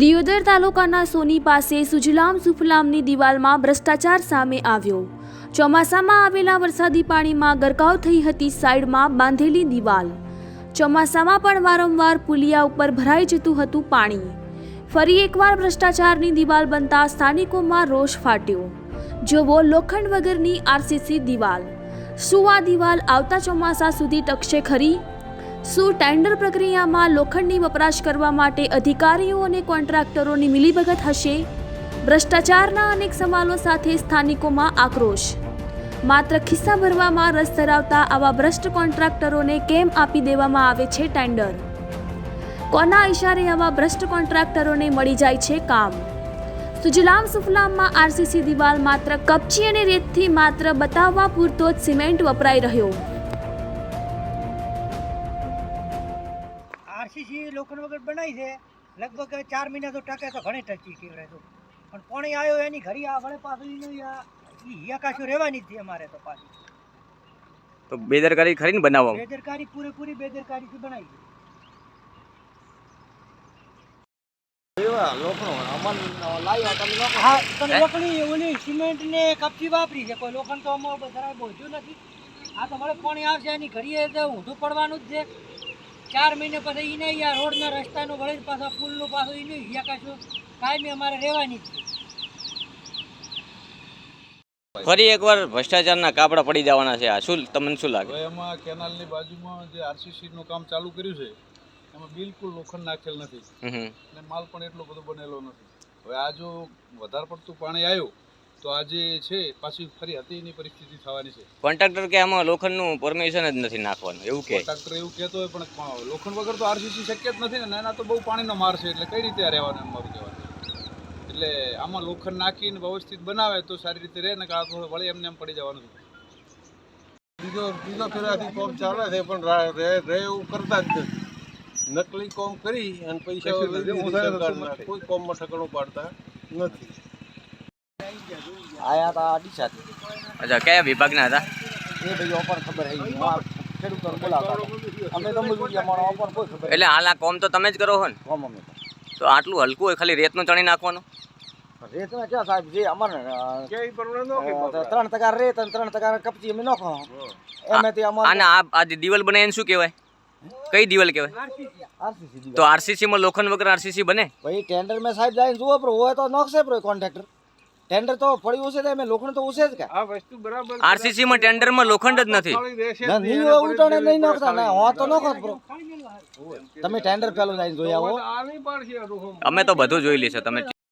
દિયોદર તાલુકાના સોની પાસે સુજલામ સુફલામની દિવાલમાં ભ્રષ્ટાચાર સામે આવ્યો. ચોમાસામાં આવેલા વરસાદી પાણીમાં ગરકાવ થઈ હતી સાઈડમાં બાંધેલી દિવાલ. ચોમાસામાં પણ વારંવાર પુલિયા ઉપર ભરાઈ જતું હતું પાણી. ફરી એકવાર ભ્રષ્ટાચારની દિવાલ બનતા સ્થાનિકોમાં રોષ ફાટ્યો. જોવો લોખંડ વગરની આરસીસી દિવાલ. શું આ દિવાલ આવતા ચોમાસા સુધી ટકશે ખરી? શું ટેન્ડર પ્રક્રિયામાં લોખંડની વપરાશ કરવા માટે અધિકારીઓ અને કોન્ટ્રાક્ટરોની મિલીભગત હશે? ભ્રષ્ટાચારના અનેક સવાલો સાથે સ્થાનિકોમાં આક્રોશ. માત્ર ખિસ્સા ભરવામાં રસ ધરાવતા આવા ભ્રષ્ટ કોન્ટ્રાક્ટરોને કેમ આપી દેવામાં આવે છે ટેન્ડર? કોના ઇશારે આવા ભ્રષ્ટ કોન્ટ્રાક્ટરોને મળી જાય છે કામ? સુજલામ સુફલામમાં આરસીસી દિવાલ માત્ર કપચી અને રેતથી માત્ર બતાવવા પૂરતો જ સિમેન્ટ વપરાઈ રહ્યો. આરસીસી લોખંડ વગર બનાવી છે. લગભગ ચાર મહિના તો ટકે તો ઘણી ટચી કેવડે તો. પણ પાણી આવ્યો એની ઘડી આ વળે પાછું ઈ રહેવાની જ છે અમારે તો પાછી તો બેદરકારી ખરી ને બનાવવામાં બેદરકારી પૂરેપૂરી બેદરકારીથી બનાવી સિમેન્ટ ને કપચી વાપરી છે. કોઈ લોખંડ તો અમારું જરાય બોલ્યું નથી. આ તમારે પાણી આવશે એની ઘડીએ તો ઊંધું પડવાનું જ છે. ચાર મહિને પછી એને અહીંયા રોડના રસ્તાનું વળી પાછા પુલનું પાછું એને અહીંયા કાશું કાયમી અમારે રહેવાની છે. ફરી એકવાર ભ્રષ્ટાચારના કાપડા પડી જવાના છે. આ શું તમને શું લાગે? હવે એમાં કેનાલની બાજુમાં જે આરસીસી નું કામ ચાલુ કર્યું છે એમાં બિલકુલ લોખંડ નાખેલ નથી. અને માલ પણ એટલો બધો બનેલો નથી. હવે આ જો વધારે પડતું પાણી આવ્યું તો આજે છે પાછી ફરી હતી એની પરિસ્થિતિ થવાની છે. કોન્ટ્રાક્ટર કે આમાં લોખંડનું પરમિશન જ નથી નાખવાનું એવું કે? કોન્ટ્રાક્ટર એવું કહેતો હોય પણ લોખંડ વગર તો આરસીસી શક્ય જ નથી ને એના તો બહુ પાણીનો માર છે એટલે કઈ રીતે રહેવાનું એમ મારું કહેવાનું? એટલે આમાં લોખંડ નાખીને વ્યવસ્થિત બનાવે તો સારી રીતે રહે ને કાં વળી એમને એમ પડી જવાનું બીજો બીજો ફેરાથી કોમ ચાલે છે પણ રહે રહે એવું કરતા જ નથી. નકલી કોમ કરી અને પૈસા. કોઈ કોમમાં ઠકડો પાડતા નથી. આયા તા ડીસાથી અચ્છા કયા વિભાગના હતા? એ ભાઈ પણ ખબર હે આ બોલાવતા અમે તો મજૂરી અમારો પણ કોઈ ખબર એટલે હાલ કોમ તો તમે જ કરો હો ને? કોમ અમે તો. તો આટલું હલકું હોય ખાલી રેતનું ચણી નાખવાનું? રેતમાં ક્યાં સાહેબ? જે અમારે. ત્રણ ટકા રેત અને ત્રણ ટકા કપચી અમે નાખો. એમાંથી અમારે આને આ આ જે દિવાલ બને એને શું કહેવાય? કઈ દિવાલ કહેવાય? આરસીસી. તો આરસીસી માં લોખંડ વગર આરસીસી બને? ભાઈ ટેન્ડર મેં સાહેબ જાય જુઓ પણ હોય તો નાખશે પ્રો કોન્ટ્રાક્ટર. ટેન્ડર તો પડ્યું હશે તો એમ લોખંડ તો ઉસે જ કે આ વસ્તુ બરાબર આરસીસી માં ટેન્ડરમાં લોખંડ જ નથી નહીં. ઉલટાણે નહીં નાખતા ના હો તો નાખો હારું. તમે ટેન્ડર પેલું જઈને જોઈ આવો. અમે તો બધું જોઈ લઈશું તમે